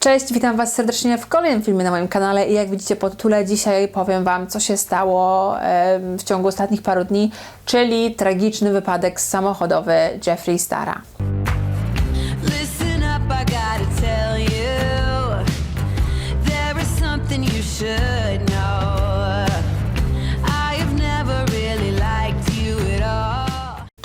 Cześć, witam Was serdecznie w kolejnym filmie na moim kanale i jak widzicie po tytule dzisiaj powiem Wam co się stało w ciągu ostatnich paru dni, czyli tragiczny wypadek samochodowy Jeffree Stara. Listen up,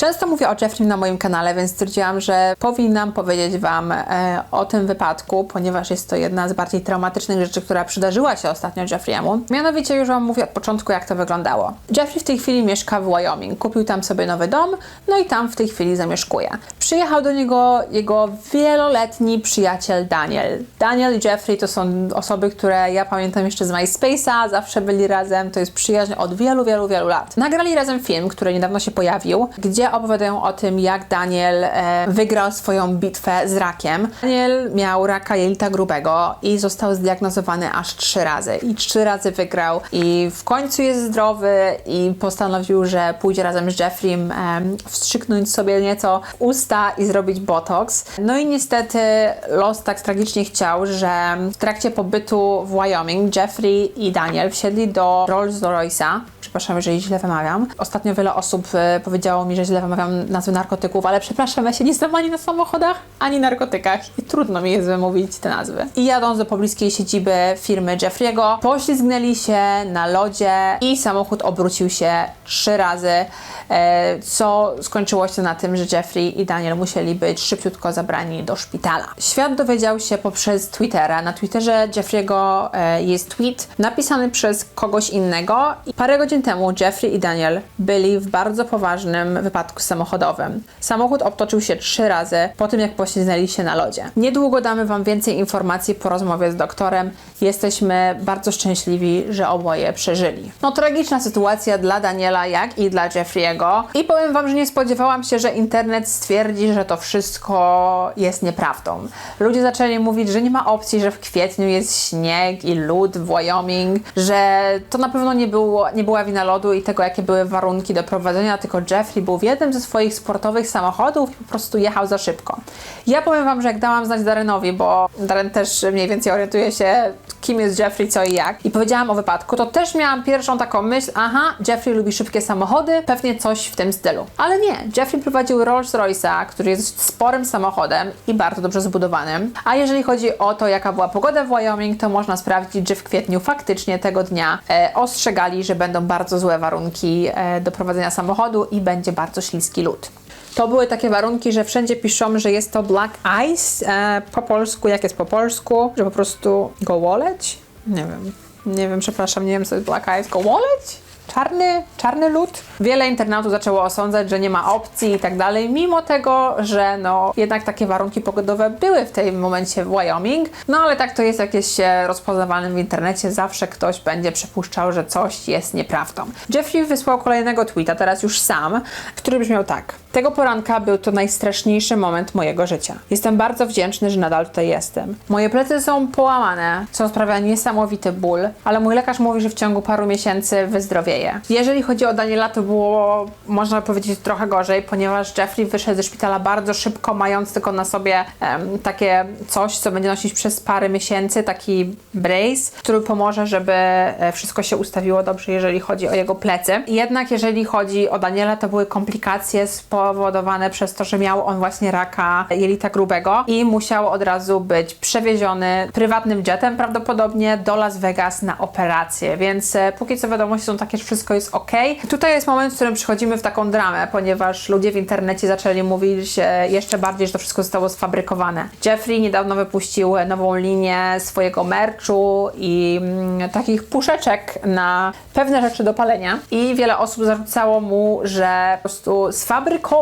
Często mówię o Jeffrey na moim kanale, więc stwierdziłam, że powinnam powiedzieć Wam e, o tym wypadku, ponieważ jest to jedna z bardziej traumatycznych rzeczy, która przydarzyła się ostatnio Jeffrey'emu. Mianowicie już Wam mówię od początku, jak to wyglądało. Jeffrey w tej chwili mieszka w Wyoming. Kupił tam sobie nowy dom, no i tam w tej chwili zamieszkuje. Przyjechał do niego jego wieloletni przyjaciel Daniel. Daniel i Jeffrey to są osoby, które ja pamiętam jeszcze z MySpace'a, zawsze byli razem, to jest przyjaźń od wielu, wielu, wielu lat. Nagrali razem film, który niedawno się pojawił, gdzie opowiadają o tym, jak Daniel e, wygrał swoją bitwę z rakiem. Daniel miał raka jelita grubego i został zdiagnozowany aż trzy razy. I trzy razy wygrał i w końcu jest zdrowy i postanowił, że pójdzie razem z Jeffreyem e, wstrzyknąć sobie nieco usta i zrobić botox. No i niestety los tak tragicznie chciał, że w trakcie pobytu w Wyoming Jeffrey i Daniel wsiedli do Rolls Royce'a Przepraszam, jeżeli źle wymawiam. Ostatnio wiele osób e, powiedziało mi, że źle wymawiam nazwy narkotyków, ale przepraszam, ja się nie znam ani na samochodach, ani narkotykach i trudno mi jest wymówić te nazwy. I jadąc do pobliskiej siedziby firmy Jeffrey'ego, poślizgnęli się na lodzie i samochód obrócił się trzy razy, e, co skończyło się na tym, że Jeffrey i Daniel musieli być szybciutko zabrani do szpitala. Świat dowiedział się poprzez Twittera. Na Twitterze Jeffrey'ego e, jest tweet napisany przez kogoś innego i parę godzin temu Jeffrey i Daniel byli w bardzo poważnym wypadku samochodowym. Samochód obtoczył się trzy razy po tym, jak poślizgnęli się na lodzie. Niedługo damy Wam więcej informacji po rozmowie z doktorem. Jesteśmy bardzo szczęśliwi, że oboje przeżyli. No tragiczna sytuacja dla Daniela, jak i dla Jeffrey'ego. I powiem Wam, że nie spodziewałam się, że internet stwierdzi, że to wszystko jest nieprawdą. Ludzie zaczęli mówić, że nie ma opcji, że w kwietniu jest śnieg i lód w Wyoming, że to na pewno nie, było, nie była wina lodu i tego, jakie były warunki do prowadzenia, tylko Jeffrey był w jednym ze swoich sportowych samochodów i po prostu jechał za szybko. Ja powiem Wam, że jak dałam znać Darenowi, bo Daren też mniej więcej orientuje się, kim jest Jeffrey, co i jak, i powiedziałam o wypadku, to też miałam pierwszą taką myśl, aha, Jeffrey lubi szybkie samochody, pewnie coś w tym stylu. Ale nie, Jeffrey prowadził Rolls Royce'a, który jest sporym samochodem i bardzo dobrze zbudowanym. A jeżeli chodzi o to, jaka była pogoda w Wyoming, to można sprawdzić, że w kwietniu faktycznie tego dnia e, ostrzegali, że będą bardzo złe warunki e, do prowadzenia samochodu i będzie bardzo śliski lód. To były takie warunki, że wszędzie piszą, że jest to black ice. E, po polsku, jak jest po polsku? Że po prostu gołoleć? Nie wiem. Nie wiem, przepraszam, nie wiem co jest black ice. Gołoleć? Czarny, czarny lód. Wiele internautów zaczęło osądzać, że nie ma opcji i tak dalej, mimo tego, że no jednak takie warunki pogodowe były w tym momencie w Wyoming. No ale tak to jest, jak jest się rozpoznawalnym w internecie, zawsze ktoś będzie przypuszczał, że coś jest nieprawdą. Jeffrey wysłał kolejnego tweeta, teraz już sam, który brzmiał tak. Tego poranka był to najstraszniejszy moment mojego życia. Jestem bardzo wdzięczny, że nadal tutaj jestem. Moje plecy są połamane, co sprawia niesamowity ból, ale mój lekarz mówi, że w ciągu paru miesięcy wyzdrowieje. Jeżeli chodzi o Daniela, to było, można powiedzieć, trochę gorzej, ponieważ Jeffrey wyszedł ze szpitala bardzo szybko, mając tylko na sobie em, takie coś, co będzie nosić przez parę miesięcy, taki brace, który pomoże, żeby e, wszystko się ustawiło dobrze, jeżeli chodzi o jego plecy. Jednak jeżeli chodzi o Daniela, to były komplikacje spowodowane przez to, że miał on właśnie raka jelita grubego i musiał od razu być przewieziony prywatnym jetem prawdopodobnie do Las Vegas na operację, więc e, póki co wiadomości są takie, że wszystko jest ok. Tutaj jest moment, w którym przychodzimy w taką dramę, ponieważ ludzie w internecie zaczęli mówić e, jeszcze bardziej, że to wszystko zostało sfabrykowane. Jeffrey niedawno wypuścił nową linię swojego merchu i mm, takich puszeczek na pewne rzeczy do palenia i wiele osób zarzucało mu, że po prostu sfabrykował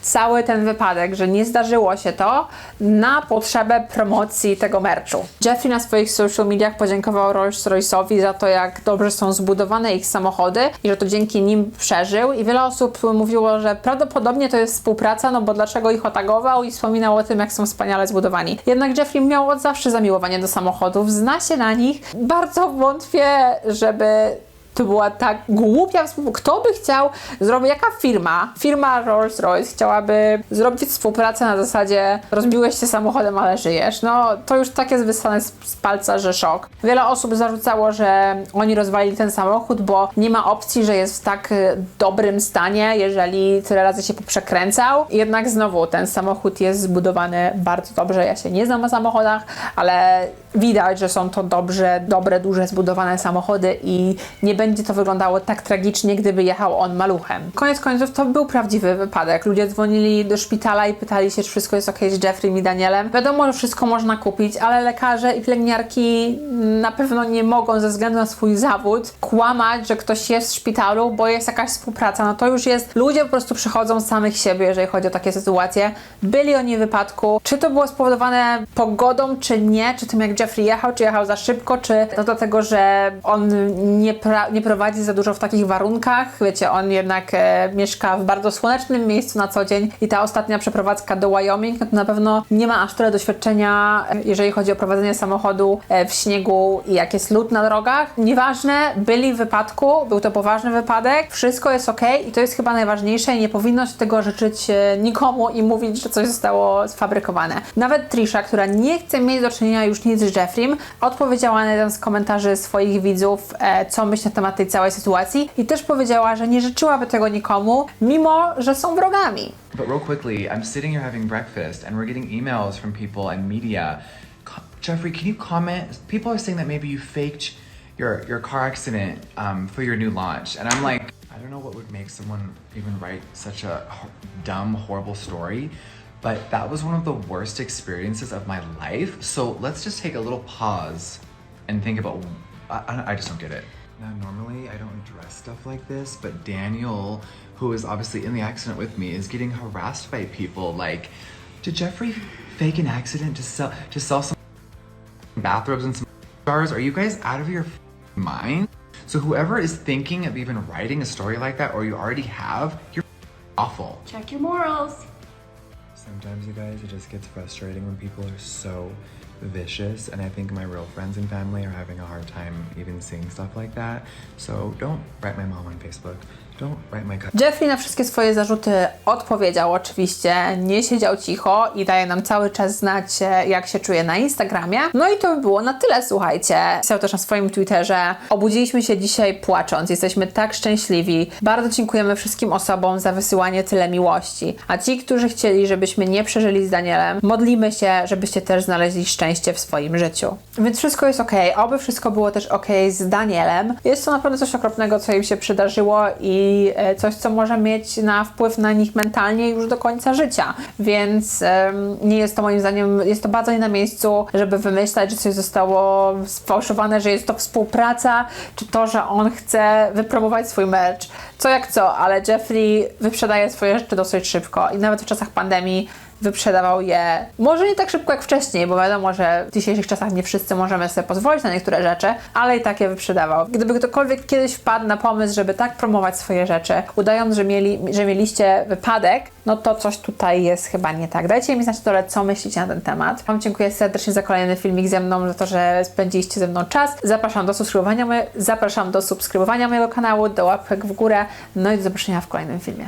cały ten wypadek, że nie zdarzyło się to na potrzebę promocji tego merchu. Jeffrey na swoich social mediach podziękował Rolls Royce'owi za to, jak dobrze są zbudowane ich samochody i że to dzięki nim przeżył i wiele osób mówiło, że prawdopodobnie to jest współpraca, no bo dlaczego ich otagował i wspominał o tym, jak są wspaniale zbudowani. Jednak Jeffrey miał od zawsze zamiłowanie do samochodów, zna się na nich. Bardzo wątpię, żeby To była tak głupia współpraca. Kto by chciał zrobić, jaka firma, firma Rolls-Royce chciałaby zrobić współpracę na zasadzie rozbiłeś się samochodem, ale żyjesz. No to już tak jest wysłane z, z palca, że szok. Wiele osób zarzucało, że oni rozwalili ten samochód, bo nie ma opcji, że jest w tak y, dobrym stanie, jeżeli tyle razy się poprzekręcał. Jednak znowu ten samochód jest zbudowany bardzo dobrze. Ja się nie znam na samochodach, ale widać, że są to dobrze, dobre, duże, zbudowane samochody i nie będzie to wyglądało tak tragicznie, gdyby jechał on maluchem. Koniec końców to był prawdziwy wypadek. Ludzie dzwonili do szpitala i pytali się, czy wszystko jest ok z Jeffrey i Danielem. Wiadomo, że wszystko można kupić, ale lekarze i pielęgniarki na pewno nie mogą ze względu na swój zawód kłamać, że ktoś jest w szpitalu, bo jest jakaś współpraca. No to już jest, ludzie po prostu przychodzą z samych siebie, jeżeli chodzi o takie sytuacje. Byli oni w wypadku. Czy to było spowodowane pogodą, czy nie, czy tym jak Jeffrey jechał, czy jechał za szybko, czy to dlatego, że on nie, pra- nie prowadzi za dużo w takich warunkach. Wiecie, on jednak e, mieszka w bardzo słonecznym miejscu na co dzień i ta ostatnia przeprowadzka do Wyoming, no to na pewno nie ma aż tyle doświadczenia, e, jeżeli chodzi o prowadzenie samochodu e, w śniegu i jak jest lód na drogach. Nieważne, byli w wypadku, był to poważny wypadek, wszystko jest ok i to jest chyba najważniejsze i nie powinno się tego życzyć e, nikomu i mówić, że coś zostało sfabrykowane. Nawet Trisha, która nie chce mieć do czynienia już nic z Jeffrym, odpowiedziała na jeden z komentarzy swoich widzów, e, co myśli na temat tej całej sytuacji i też powiedziała, że nie życzyłaby tego nikomu, mimo że są wrogami. But real quickly, I'm sitting here having breakfast and we're getting emails from people and media. Jeffrey, can you comment? People are saying that maybe you faked your your car accident um, for your new launch, and I'm like, I don't know what would make someone even write such a dumb, horrible story. But that was one of the worst experiences of my life. So let's just take a little pause and think about. I- I just don't get it. Now, normally I don't address stuff like this, but Daniel, who is obviously in the accident with me, is getting harassed by people. Like, did Jeffrey fake an accident to sell to sell some bathrobes and some jars? Are you guys out of your mind? So whoever is thinking of even writing a story like that, or you already have, you're awful. Check your morals. Sometimes, you guys, it just gets frustrating when people are so vicious, and I think my real friends and family are having a hard time even seeing stuff like that. So don't write my mom on Facebook. Jeffrey na wszystkie swoje zarzuty odpowiedział oczywiście, nie siedział cicho i daje nam cały czas znać, e, jak się czuje na Instagramie. No i to by było na tyle, słuchajcie. Pisał też na swoim Twitterze. Obudziliśmy się dzisiaj płacząc, jesteśmy tak szczęśliwi. Bardzo dziękujemy wszystkim osobom za wysyłanie tyle miłości. A ci, którzy chcieli, żebyśmy nie przeżyli z Danielem, modlimy się, żebyście też znaleźli szczęście w swoim życiu. Więc wszystko jest ok, oby wszystko było też ok z Danielem. Jest to naprawdę coś okropnego, co im się przydarzyło i e, coś, co może mieć na wpływ na nich mentalnie już do końca życia. Więc nie jest to moim zdaniem, jest to bardzo nie na miejscu, żeby wymyślać, że coś zostało sfałszowane, że jest to współpraca, czy to, że on chce wypromować swój merch. Co jak co, ale Jeffrey wyprzedaje swoje rzeczy dosyć szybko i nawet w czasach pandemii wyprzedawał je może nie tak szybko jak wcześniej, bo wiadomo, że w dzisiejszych czasach nie wszyscy możemy sobie pozwolić na niektóre rzeczy, ale i tak je wyprzedawał. Gdyby ktokolwiek kiedyś wpadł na pomysł, żeby tak promować swoje rzeczy, udając, że, mieli, że mieliście wypadek, no to coś tutaj jest chyba nie tak. Dajcie mi znać na dole, co myślicie na ten temat. Wam dziękuję serdecznie za kolejny filmik ze mną, za to, że spędziliście ze mną czas. Zapraszam do subskrybowania, zapraszam do subskrybowania mojego kanału, do łapek w górę, no i do zobaczenia w kolejnym filmie.